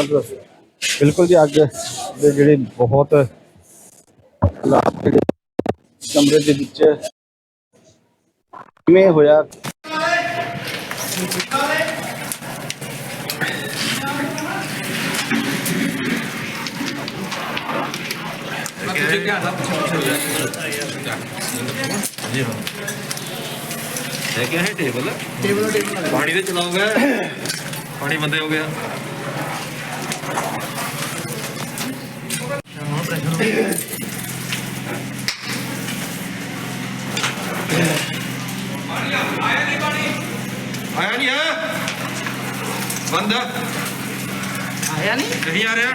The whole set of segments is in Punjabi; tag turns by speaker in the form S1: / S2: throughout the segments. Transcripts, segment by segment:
S1: ਬਸ ਬਿਲਕੁਲ ਜੀ ਅੱਗ ਦੇ ਜਿਹੜੇ ਬਹੁਤ ਹਾਲਾਤ ਜਿਹੜੇ ਕਮਰੇ ਦੇ ਵਿੱਚ ਕਿਵੇਂ ਹੋਇਆ
S2: ਲੈ ਕੇ ਆਏ ਟੇਬਲ ਟੇਬਲ ਟੇਬਲ ਪਾਣੀ ਤੇ ਚਲਾਓਗੇ ਪਾਣੀ ਬੰਦੇ ਹੋ ਗਿਆ ਆਇਆ ਨਹੀਂ ਆ ਬੰਦ
S3: ਆਇਆ ਨਹੀਂ?
S2: ਨਹੀਂ ਆ ਰਿਹਾ।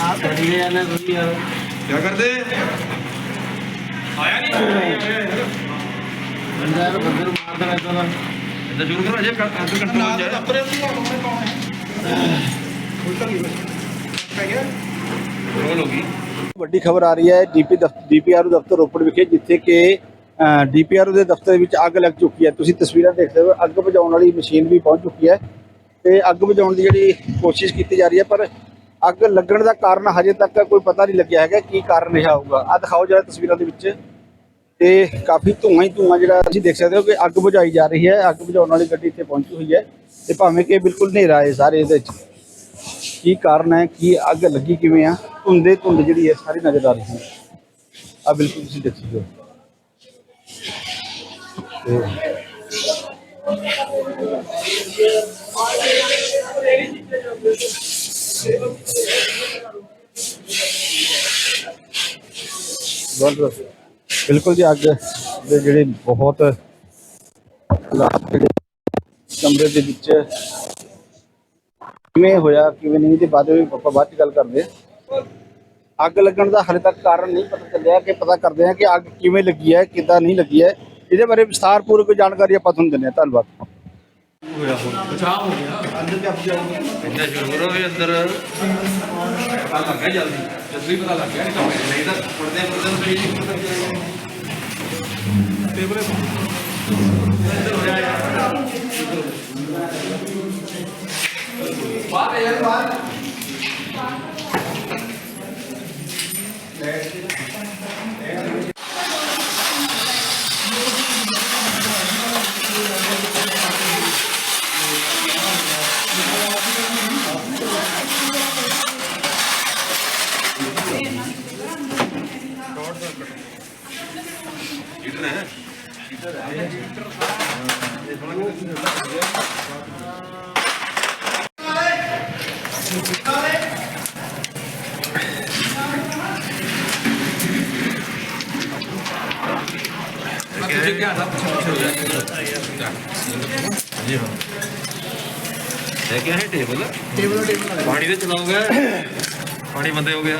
S3: ਆ ਬੜੀ ਹੈ ਨਾ ਕੋਈ ਯਾਰ
S2: ਕੀ ਕਰਦੇ? ਆਇਆ ਨਹੀਂ।
S3: ਬੰਦਾ ਬੰਦੇ ਨੂੰ ਮਾਰ ਦੇਣਾ ਤਾਂ
S2: ਇੰਦਾ ਸ਼ੁਰੂ ਕਰੋ ਅਜੇ ਕੰਟਰੋਲ ਚ ਕੰਟਰੋਲ ਹੋ ਗਈ।
S1: ਵੱਡੀ ਖਬਰ ਆ ਰਹੀ ਹੈ ਡੀਪੀ ਡੀਪੀਆਰਓ ਦਫ਼ਤਰ ਰੋਪੜ ਵਿਖੇ, ਜਿੱਥੇ ਕਿ ਡੀਪੀਆਰਓ ਦੇ ਦਫ਼ਤਰ ਵਿੱਚ ਅੱਗ ਲੱਗ ਚੁੱਕੀ ਹੈ। ਤੁਸੀਂ ਤਸਵੀਰਾਂ ਦੇਖ ਸਕਦੇ ਹੋ ਅੱਗ ਬੁਝਾਉਣ ਵਾਲੀ ਮਸ਼ੀਨ ਵੀ ਪਹੁੰਚ ਚੁੱਕੀ ਹੈ ਤੇ ਅੱਗ ਬੁਝਾਉਣ ਦੀ ਜਿਹੜੀ ਕੋਸ਼ਿਸ਼ ਕੀਤੀ ਜਾ ਰਹੀ ਹੈ, ਪਰ ਅੱਗ ਲੱਗਣ ਦਾ ਕਾਰਨ ਹਜੇ ਤੱਕ ਕੋਈ ਪਤਾ ਨਹੀਂ ਲੱਗਿਆ ਹੈਗਾ। ਕੀ ਕਾਰਨ ਰਿਹਾ ਹੋਊਗਾ? ਆ ਦਿਖਾਓ ਜਰਾ ਤਸਵੀਰਾਂ ਦੇ ਵਿੱਚ। ਤੇ ਕਾਫੀ ਧੂੰਆਂ ਹੀ ਧੂੰਆਂ ਜਿਹੜਾ ਤੁਸੀਂ ਦੇਖ ਸਕਦੇ ਹੋ ਕਿ ਅੱਗ ਬੁਝਾਈ ਜਾ ਰਹੀ ਹੈ। ਅੱਗ ਬੁਝਾਉਣ ਵਾਲੀ ਗੱਡੀ ਇੱਥੇ ਪਹੁੰਚੀ ਹੋਈ ਹੈ ਤੇ ਭਾਵੇਂ ਕਿ ਬਿਲਕੁਲ ਹਨੇਰਾ ਹੈ ਸਾਰੇ ਇਹਦੇ ਵਿੱਚ। ਕੀ ਕਾਰਨ ਹੈ? ਕੀ ਅੱਗ ਲੱਗੀ ਕਿਵੇਂ ਆ? ਧੁੰਦੇ ਧੁੰਦ ਜਿਹੜੀ ਹੈ, ਸਾਰੀ ਨਜ਼ਰ ਆ ਰਹੀ ਹੈ। ਆ ਬਿਲਕੁਲ ਤੁਸੀਂ ਦੇਖ ਸਕਦੇ ਹੋ ਬਿਲਕੁਲ ਜੀ ਅੱਗ ਦੇ ਜਿਹੜੇ ਬਹੁਤ ਹਾਲਾਤ ਜਿਹੜੇ ਕਮਰੇ ਦੇ ਵਿੱਚ ਕਿਵੇਂ ਹੋਇਆ, ਕਿਵੇਂ ਨਹੀਂ, ਤੇ ਬਾਅਦ ਵਿੱਚ ਆਪਾਂ ਬਾਅਦ ਚ ਗੱਲ ਕਰਦੇ ਹਾਂ। ਅੱਗ ਲੱਗਣ ਦਾ ਹਾਲੇ ਤੱਕ ਕਾਰਨ ਨਹੀਂ ਪਤਾ ਚੱਲਿਆ ਕਿ ਪਤਾ ਕਰਦੇ ਹਾਂ ਕਿ ਅੱਗ ਕਿਵੇਂ ਲੱਗੀ ਹੈ ਕਿੱਦਾਂ ਨਹੀਂ ਲੱਗੀ ਹੈ। ਇਹਦੇ ਬਾਰੇ ਵਿਸਥਾਰਪੂਰਵਕ ਜਾਣਕਾਰੀ ਆਪਾਂ ਤੁਹਾਨੂੰ ਦਿੰਦੇ ਹਾਂ। ਧੰਨਵਾਦ।
S2: ਹੋਇਆ ਬਚਾਅ ਹੋ ਗਿਆ। ਅੰਦਰ ਤੇ ਆਪ ਇੰਦਾ ਸ਼ੁਰੂ ਕਰੋ ਵੀ ਅੰਦਰ। ਪਤਾ ਲੱਗ ਗਿਆ ਜਲਦੀ। ਜਲਦੀ ਪਤਾ ਲੱਗ ਗਿਆ ਨਹੀਂ ਤਾਂ ਨਹੀਂ ਤਾਂ ਪੜਦੇ ਪੜਦੇ ਨੂੰ ਨਹੀਂ ਟੇਬਲ ਬਾਹਰ ਯਾਰ ਬਾਹਰ। ਤੁਸੀਂ ਕਿਹਾ ਸਭ ਕੁਝ ਹੋ ਗਿਆ ਜੀ ਹਾਂ ਲੈ ਕੇ ਆਏ ਟੇਬਲ? Table table. ਪਾਣੀ ਤੇ ਚਲਾਓਗੇ? ਪਾਣੀ ਬੰਦੇ ਹੋ ਗਿਆ।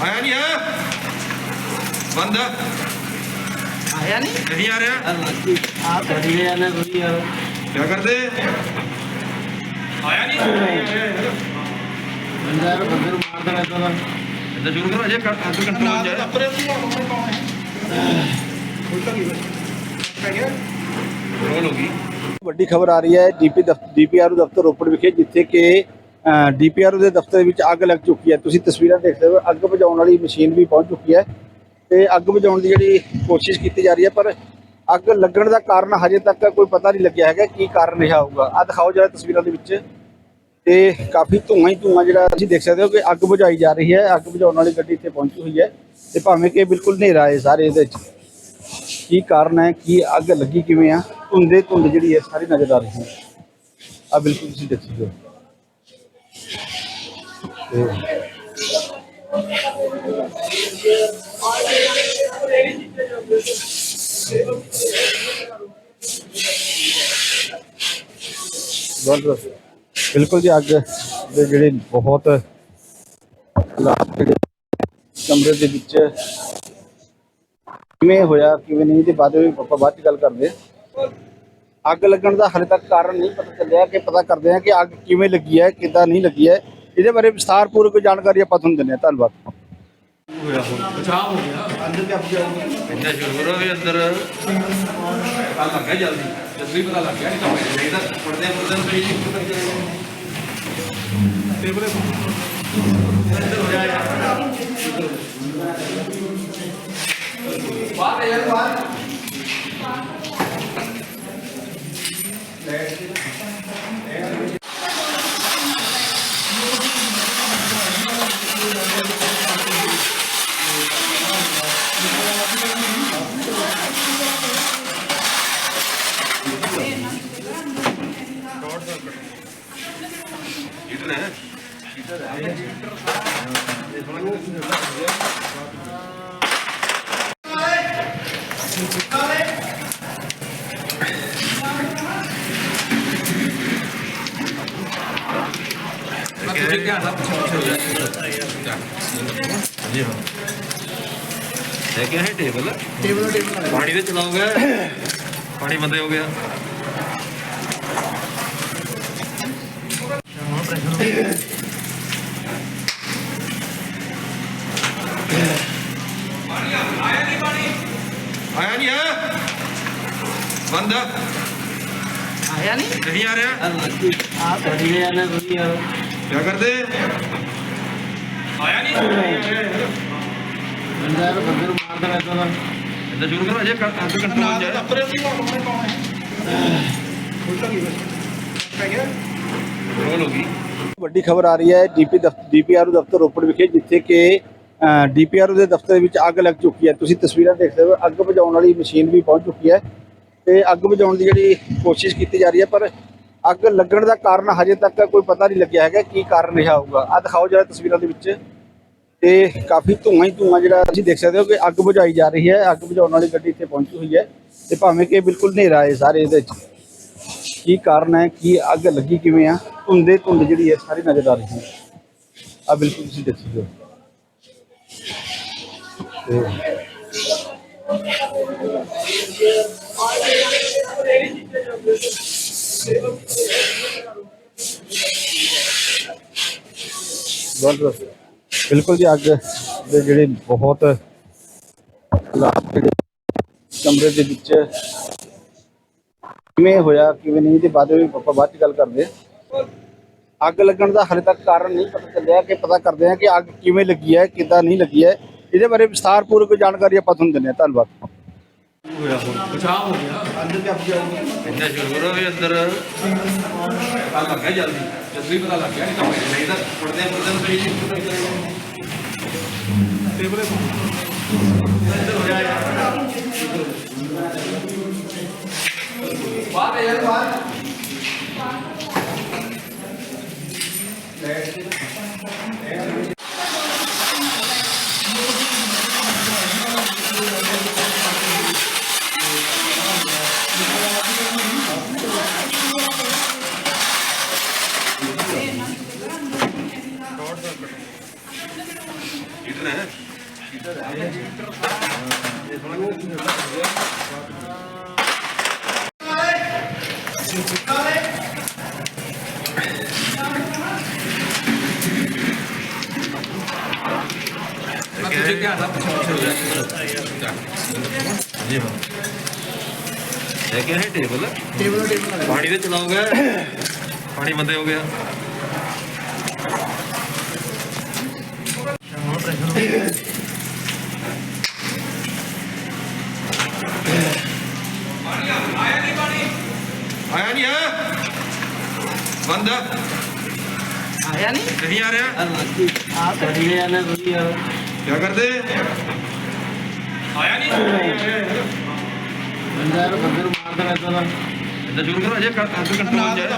S2: ਆਇਆ ਨਹੀਂ ਆ ਬੰਦ।
S3: ਆਇਆ ਨਹੀਂ?
S2: ਨਹੀਂ ਆ ਰਿਹਾ।
S3: ਆ ਬੜੀ ਹੈ ਨਾ ਕੋਈ ਯਾਰ
S2: ਕੀ ਕਰਦੇ? ਆਇਆ ਨਹੀਂ।
S3: ਬੰਦਾ ਯਾਰ ਬੰਦੇ ਨੂੰ ਮਾਰ ਦੇਣਾ ਤਾਂ
S2: ਇੰਦਾ ਸ਼ੁਰੂ ਕਰੋ ਅਜੇ ਕੰਟਰੋਲ ਚ ਕੰਟਰੋਲ ਹੋ ਗਈ।
S1: ਵੱਡੀ ਖਬਰ ਆ ਰਹੀ ਹੈ ਡੀਪੀ ਡੀਪੀਆਰਓ ਦਫ਼ਤਰ ਰੋਪੜ ਵਿਖੇ, ਜਿੱਥੇ ਕਿ ਡੀਪੀਆਰਓ ਦੇ ਦਫ਼ਤਰ ਵਿੱਚ ਅੱਗ ਲੱਗ ਚੁੱਕੀ ਹੈ। ਤੁਸੀਂ ਤਸਵੀਰਾਂ ਦੇਖ ਸਕਦੇ ਹੋ ਅੱਗ ਬੁਝਾਉਣ ਵਾਲੀ ਮਸ਼ੀਨ ਵੀ ਪਹੁੰਚ ਚੁੱਕੀ ਹੈ ਤੇ ਅੱਗ ਬੁਝਾਉਣ ਦੀ ਜਿਹੜੀ ਕੋਸ਼ਿਸ਼ ਕੀਤੀ ਜਾ ਰਹੀ ਹੈ, ਪਰ ਅੱਗ ਲੱਗਣ ਦਾ ਕਾਰਨ ਹਜੇ ਤੱਕ ਕੋਈ ਪਤਾ ਨਹੀਂ ਲੱਗਿਆ ਹੈਗਾ ਕੀ ਕਾਰਨ ਰਿਹਾ ਹੋਊਗਾ। ਆ ਦਿਖਾਓ ਜਰਾ ਤਸਵੀਰਾਂ ਦੇ ਵਿੱਚ। ਤੇ ਕਾਫੀ ਧੂੰਆਂ ਹੀ ਧੂੰਆਂ ਜਿਹੜਾ ਤੁਸੀਂ ਦੇਖ ਸਕਦੇ ਹੋ ਕਿ ਅੱਗ ਬੁਝਾਈ ਜਾ ਰਹੀ ਹੈ। ਅੱਗ ਬੁਝਾਉਣ ਵਾਲੀ ਗੱਡੀ ਇੱਥੇ ਪਹੁੰਚੀ ਹੋਈ ਹੈ ਤੇ ਭਾਵੇਂ ਕਿ ਬਿਲਕੁਲ ਹਨੇਰਾ ਹੈ ਸਾਰੇ ਇਹਦੇ ਵਿੱਚ। ਕੀ ਕਾਰਨ ਹੈ? ਕੀ ਅੱਗ ਲੱਗੀ ਕਿਵੇਂ ਆ? ਧੁੰਦੇ ਧੁੰਦ ਜਿਹੜੀ ਹੈ ਸਾਰੀ ਨਜ਼ਰ ਆ ਰਹੀ ਹੈ ਆ ਬਿਲਕੁਲ ਤੁਸੀਂ ਦੇਖ ਸਕਦੇ ਹੋ। ਬਿਲਕੁਲ ਜੀ, ਅੱਗ ਦੇ ਜਿਹੜੇ ਬਹੁਤ ਕਮਰੇ ਦੇ ਵਿੱਚ ਕਿਵੇਂ ਹੋਇਆ, ਕਿਵੇਂ ਨਹੀਂ, ਤੇ ਬਾਅਦ ਵਿੱਚ ਆਪਾਂ ਬਾਅਦ ਚ ਗੱਲ ਕਰਦੇ ਅੱਗ ਲੱਗਣ ਦਾ ਹਾਲੇ ਤੱਕ ਕਾਰਨ ਨਹੀਂ ਪਤਾ ਚੱਲਿਆ ਕਿ ਪਤਾ ਕਰਦੇ ਹਾਂ ਕਿ ਅੱਗ ਕਿਵੇਂ ਲੱਗੀ ਹੈ, ਕਿੱਦਾਂ ਨਹੀਂ ਲੱਗੀ ਹੈ। ਇਹਦੇ ਬਾਰੇ ਵਿਸਥਾਰਪੂਰਵਕ ਜਾਣਕਾਰੀ ਆਪਾਂ ਤੁਹਾਨੂੰ ਦਿੰਦੇ ਹਾਂ। ਧੰਨਵਾਦ।
S2: ਹੋਇਆ ਹੁਣ ਬਚਾਅ ਹੋ ਗਿਆ
S1: ਅੰਦਰ ਕਿਆ ਜਾਊਗਾ
S2: ਇੰਨਾ ਸ਼ੁਰੂ ਹੋ ਵੀ ਅੰਦਰ ਪਤਾ ਲੱਗ ਗਿਆ ਜਲਦੀ ਜਲਦੀ ਪਤਾ ਲੱਗ ਗਿਆ ਨਹੀਂ ਤਾਂ ਪਹਿਲੇ ਨਹੀਂ ਤਾਂ ਪੜਦੇ ਪੜਦੇ ਨੂੰ ਪਈ ਪਤਾ ਚੱਲੇਗਾ ਬਾਹਰ ਯਾਰ, ਬਾਹਰ ਹੀਟਰ ਹੈ ਤੁਸੀਂ ਧਿਆਨ ਨਾਲ ਹਾਂ ਹੈ ਟੇਬਲ
S1: ਟੇਬਲ ਟੇਬਲ
S2: ਪਾਣੀ ਤੇ ਚਲਾਓਗੇ। ਪਾਣੀ ਬੰਦੇ ਹੋ ਗਿਆ। ਆਇਆ ਨਹੀਂ ਆ ਬੰਦ।
S3: ਆਇਆ ਨਹੀਂ
S2: ਨਹੀਂ ਆ ਰਿਹਾ।
S3: ਆ ਕਰੀ ਜਾਂਦੇ ਕੋਈ ਯਾਰ
S2: ਕੀ ਕਰਦੇ? ਆਇਆ ਨਹੀਂ
S3: ਬੰਦਾ ਯਾਰ ਬੰਦੇ ਨੂੰ ਮਾਰ ਦੇਣਾ ਇਦਾਂ ਦਾ
S2: ਇੰਦਾ ਸ਼ੁਰੂ ਕਰੋ ਅਜੇ ਅੱਧ ਕੰਟਰੋਲ ਜਾਏ ਰੋਲ ਹੋ ਗਈ।
S1: ਵੱਡੀ ਖਬਰ ਆ ਰਹੀ ਹੈ ਡੀਪੀ ਡੀਪੀਆਰਓ ਦਫ਼ਤਰ ਰੋਪੜ ਵਿਖੇ ਜਿੱਥੇ ਕਿ ਡੀਪੀਆਰਓ ਦੇ ਦਫ਼ਤਰ ਵਿੱਚ ਅੱਗ ਲੱਗ ਚੁੱਕੀ ਹੈ। ਤੁਸੀਂ ਤਸਵੀਰਾਂ ਦੇਖ ਸਕਦੇ ਹੋ ਅੱਗ ਬੁਝਾਉਣ ਵਾਲੀ ਮਸ਼ੀਨ ਵੀ ਪਹੁੰਚ ਚੁੱਕੀ ਹੈ ਤੇ ਅੱਗ ਬੁਝਾਉਣ ਦੀ ਜਿਹੜੀ ਕੋਸ਼ਿਸ਼ ਕੀਤੀ ਜਾ ਰਹੀ ਹੈ, ਪਰ ਅੱਗ ਲੱਗਣ ਦਾ ਕਾਰਨ ਹਜੇ ਤੱਕ ਕੋਈ ਪਤਾ ਨਹੀਂ ਲੱਗਿਆ ਹੈਗਾ ਕੀ ਕਾਰਨ ਰਿਹਾ ਹੋਊਗਾ। ਆ ਦਿਖਾਓ ਜਰਾ ਤਸਵੀਰਾਂ ਦੇ ਵਿੱਚ। ਤੇ ਕਾਫੀ ਧੂਆਂ ਹੀ ਧੂਆਂ ਜਿਹੜਾ ਤੁਸੀਂ ਦੇਖ ਸਕਦੇ ਹੋ ਕਿ ਅੱਗ ਬੁਝਾਈ ਜਾ ਰਹੀ ਹੈ। ਅੱਗ ਬੁਝਾਉਣ ਵਾਲੀ ਗੱਡੀ ਇੱਥੇ ਪਹੁੰਚੀ ਹੋਈ ਹੈ ਤੇ ਭਾਵੇਂ ਕਿ ਬਿਲਕੁਲ ਹਨੇਰਾ ਹੈ ਸਾਰੇ ਇਹਦੇ ਵਿੱਚ। ਕੀ ਕਾਰਨ ਹੈ, ਕੀ ਅੱਗ ਲੱਗੀ ਕਿਵੇਂ ਆ? ਧੁੰਦੇ ਧੁੰਦ ਜਿਹੜੀ ਹੈ, ਸਾਰੀ ਨਜ਼ਰ ਆ ਰਹੀ ਹੈ। ਆ ਬਿਲਕੁਲ ਤੁਸੀਂ ਦੇਖ ਸਕਦੇ ਹੋ। ਬਿਲਕੁਲ ਜੀ, ਅੱਗ ਦੇ ਜਿਹੜੇ ਬਹੁਤ ਕਮਰੇ ਦੇ ਵਿੱਚ ਕਿਵੇਂ ਹੋਇਆ, ਕਿਵੇਂ ਨਹੀਂ ਤੇ ਬਾਅਦ ਵਿੱਚ ਆਪਾਂ ਬਾਅਦ ਚ ਗੱਲ ਕਰਦੇ ਹਾਂ। ਅੱਗ ਲੱਗਣ ਦਾ ਹਾਲੇ ਤੱਕ ਕਾਰਨ ਨਹੀਂ ਪਤਾ ਚੱਲਿਆ ਕਿ ਪਤਾ ਕਰਦੇ ਹਾਂ ਕਿ ਅੱਗ ਕਿਵੇਂ ਲੱਗੀ ਹੈ, ਕਿੱਦਾਂ ਨਹੀਂ ਲੱਗੀ ਹੈ। ਇਹਦੇ ਬਾਰੇ ਵਿਸਥਾਰਪੂਰਵਕ ਜਾਣਕਾਰੀ ਆਪਾਂ ਤੁਹਾਨੂੰ ਦਿੰਦੇ ਹਾਂ। ਧੰਨਵਾਦ।
S2: ਹੋਇਆ ਹੁਣ ਬਚਾਅ ਹੋ ਗਿਆ
S1: ਅੰਦਰ ਕਿਆ ਜਾਊਗਾ
S2: ਇੰਨਾ ਸ਼ੁਰੂ ਹੋ ਵੀ ਅੰਦਰ। ਪਤਾ ਲੱਗ ਗਿਆ ਜਲਦੀ। ਜਲਦੀ ਪਤਾ ਲੱਗ ਗਿਆ ਨਹੀਂ ਤਾਂ ਪਹਿਲੇ ਨਹੀਂ ਤਾਂ ਪੜਦੇ ਪੜਦੇ ਨੂੰ ਪਈ ਪਤਾ ਚੱਲੇਗਾ ਬਾਹਰ ਯਾਰ ਬਾਹਰ। ਤੁਸੀਂ ਧਿਆਨ ਨਾਲ ਪਿੱਛੇ ਪਿੱਛੇ ਹੋ ਜਾ ਜੀ ਹਾਂ ਹੈ ਕਿ ਹੈ ਟੇਬਲ
S1: ਟੇਬਲ ਟੇਬਲ
S2: ਪਾਣੀ ਤੇ ਚਲਾਓਗੇ ਪਾਣੀ ਬੰਦੇ ਹੋ ਗਿਆ ਆਇਆ ਨਹੀਂ ਆ ਬੰਦ।
S3: ਆਇਆ ਨਹੀਂ?
S2: ਨਹੀਂ ਆ ਰਿਹਾ।
S3: ਆ ਕਰੀ ਜਾਂਦੇ ਕੋਈ ਯਾਰ
S2: ਕੀ ਕਰਦੇ? ਆਇਆ ਨਹੀਂ?
S3: ਬੰਦਾ ਬੰਦੇ ਨੂੰ ਮਾਰ ਦੇਣਾ ਇਦਾਂ ਦਾ
S2: ਇੰਦਾ ਸ਼ੁਰੂ ਕਰੋ ਅਜੇ ਕੰਟਰੋਲ ਜਾਏ।